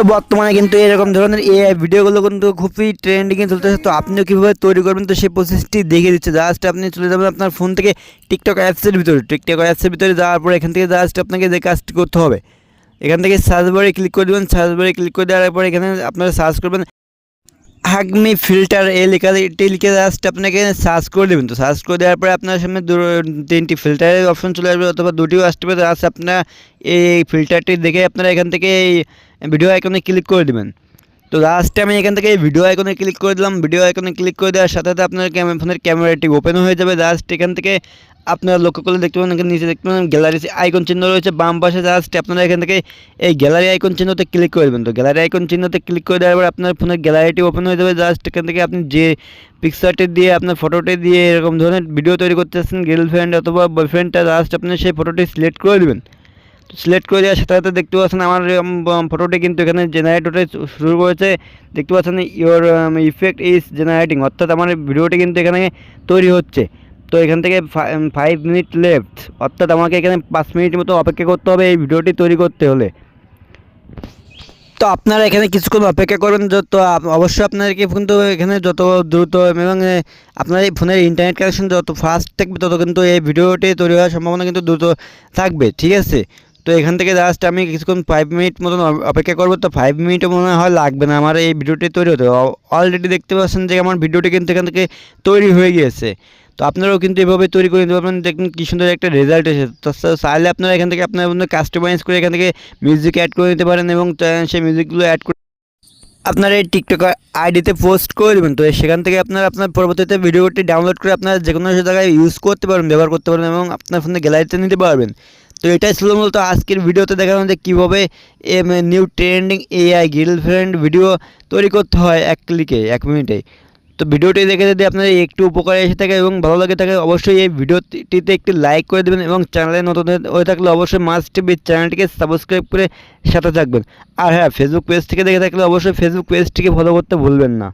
তো বর্তমানে কিন্তু এরকম ধরনের এআই ভিডিওগুলো কিন্তু খুবই ট্রেন্ডিংয়ে চলতেছে। তো আপনিও কীভাবে তৈরি করবেন? তো সেই প্রসেসটি দেখিয়ে দিচ্ছে। জাস্ট আপনি চলে যাবেন আপনার ফোন থেকে টিকটক অ্যাপসের ভিতরে। টিকটক অ্যাপসের ভিতরে যাওয়ার পর এখান থেকে জাস্ট আপনাকে যে কাজটি করতে হবে, এখান থেকে সার্চ বারে ক্লিক করে দেবেন। সার্চ বারে ক্লিক করে দেওয়ার পর এখানে আপনারা সার্চ করবেন হাগমি ফিল্টার এ লেখা এটি লিখে জাস্ট আপনাকে সার্চ করে দেবেন। তো সার্চ করে দেওয়ার পরে আপনার সামনে তিনটি ফিল্টারের অপশন চলে আসবে অথবা দুটিও আসতে পারে। জাস্ট আপনার এই ফিল্টারটি দেখে আপনারা এখান থেকে এই ভিডিও আইকনে ক্লিক করে দেবেন। তো লাস্টে আমি এখান থেকে ভিডিও আইকনে ক্লিক করে দিলাম। ভিডিও আইকনে ক্লিক করে দেওয়ার সাথে সাথে আপনার ক্যামেরা ফোনের ক্যামেরাটি ওপেন হয়ে যাবে। জাস্ট এখান থেকে আপনারা লক্ষ্য করলে দেখতে পাবেন, এখানে নিচে দেখতে পাবেন গ্যালারি আইকন চিহ্ন রয়েছে। বাম পাশে জাস্ট আপনারা এখান থেকে এই গ্যালারি আইকন চিহ্নতে ক্লিক করে দেবেন। তো গ্যালারি আইকন চিহ্নতে ক্লিক করে দেওয়ার পর আপনার ফোনের গ্যালারিটি ওপেন হয়ে যাবে। জাস্ট এখান থেকে আপনি যে পিকচারটি দিয়ে, আপনার ফটোটি দিয়ে এরকম ধরনের ভিডিও তৈরি করতে চাচ্ছেন গার্লফ্রেন্ড অথবা বয়ফ্রেন্ডটা জাস্ট আপনি সেই ফটোটি সিলেক্ট করে দেবেন। সিলেক্ট করে দেওয়ার সাথে সাথে দেখতে পাচ্ছেন আমার ফটোটি কিন্তু এখানে জেনারেট হতে শুরু করেছে। দেখতে পাচ্ছেন ইওর ইফেক্ট ইজ জেনারেটিং অর্থাৎ আমার ভিডিওটি কিন্তু এখানে তৈরি হচ্ছে। তো এখান থেকে ফাইভ মিনিট লেফট অর্থাৎ আমাকে এখানে পাঁচ মিনিট মতো অপেক্ষা করতে হবে এই ভিডিওটি তৈরি করতে হলে। তো আপনারা এখানে কিছুক্ষণ অপেক্ষা করবেন আপ- অবশ্যই আপনাদেরকে কিন্তু এখানে যত দ্রুত এবং আপনার এই ফোনের ইন্টারনেট কানেকশন যত ফাস্ট থাকবে, তত কিন্তু এই ভিডিওটি তৈরি হওয়ার সম্ভাবনা কিন্তু দ্রুত থাকবে, ঠিক আছে? তো এখান থেকে জাস্ট আমি কিছুক্ষণ ফাইভ মিনিট মতন অপেক্ষা করব। তো ফাইভ মিনিটও মনে হয় লাগবে না। আমার এই ভিডিওটি তৈরি হতে অলরেডি দেখতে পাচ্ছেন যে আমার ভিডিওটি কিন্তু এখান থেকে তৈরি হয়ে গিয়েছে। তো আপনারাও কিন্তু এভাবে তৈরি করে নিতে পারবেন। দেখুন কী সুন্দর একটা রেজাল্ট এসেছে তো চাইলে আপনারা এখান থেকে আপনার কাস্টমাইজ করে এখান থেকে মিউজিক অ্যাড করে নিতে পারেন এবং সেই মিউজিকগুলো অ্যাড করে আপনার এই টিকটক আইডিতে পোস্ট করে দেবেন। তো সেখান থেকে আপনার আপনার পরবর্তীতে ভিডিওটি ডাউনলোড করে আপনার যে কোনো জায়গায় ইউজ করতে পারবেন, ব্যবহার করতে পারবেন এবং আপনার ফোনে গ্যালারিতে নিতে পারবেন। তো এটাই ছিল মূলত আজকের ভিডিওতে দেখানো যে কীভাবে new trending AI girlfriend video তৈরি করতে হয় এক ক্লিকে এক মিনিটে তো ভিডিওটি দেখে যদি আপনার একটু উপকারে এসে থাকে এবং ভালো লাগে থাকে, অবশ্যই এই ভিডিওটিতে একটি লাইক করে দেবেন এবং চ্যানেলে নতুন হয়ে থাকলে অবশ্যই মাস্ট টিভি চ্যানেলটিকে সাবস্ক্রাইব করে সাথে থাকবেন। আর হ্যাঁ ফেসবুক পেজ থেকে দেখে থাকলে অবশ্যই ফেসবুক পেজটিকে ফলো করতে ভুলবেন না।